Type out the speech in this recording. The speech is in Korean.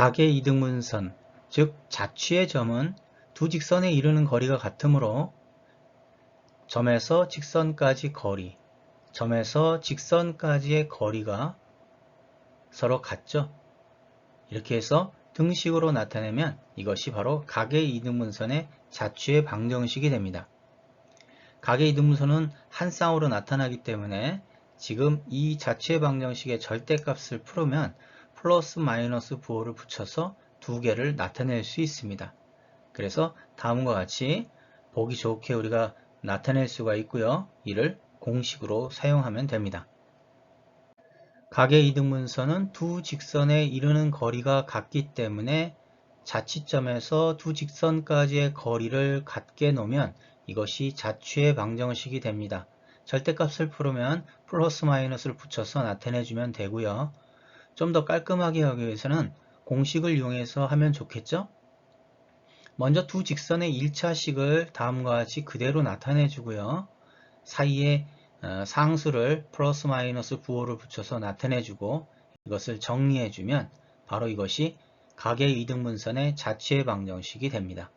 각의 이등분선, 즉 자취의 점은 두 직선에 이르는 거리가 같으므로 점에서 직선까지 거리, 점에서 직선까지의 거리가 서로 같죠. 이렇게 해서 등식으로 나타내면 이것이 바로 각의 이등분선의 자취의 방정식이 됩니다. 각의 이등분선은 한 쌍으로 나타나기 때문에 지금 이 자취의 방정식의 절대값을 풀으면 플러스 마이너스 부호를 붙여서 두 개를 나타낼 수 있습니다. 그래서 다음과 같이 보기 좋게 우리가 나타낼 수가 있고요. 이를 공식으로 사용하면 됩니다. 각의 이등분선은 두 직선에 이르는 거리가 같기 때문에 자치점에서 두 직선까지의 거리를 같게 놓으면 이것이 자취의 방정식이 됩니다. 절대값을 풀으면 플러스 마이너스를 붙여서 나타내주면 되고요. 좀 더 깔끔하게 하기 위해서는 공식을 이용해서 하면 좋겠죠? 먼저 두 직선의 1차식을 다음과 같이 그대로 나타내 주고요. 사이에 어, 상수를 플러스 마이너스 부호를 붙여서 나타내 주고 이것을 정리해 주면 바로 이것이 각의 이등분선의 자취의 방정식이 됩니다.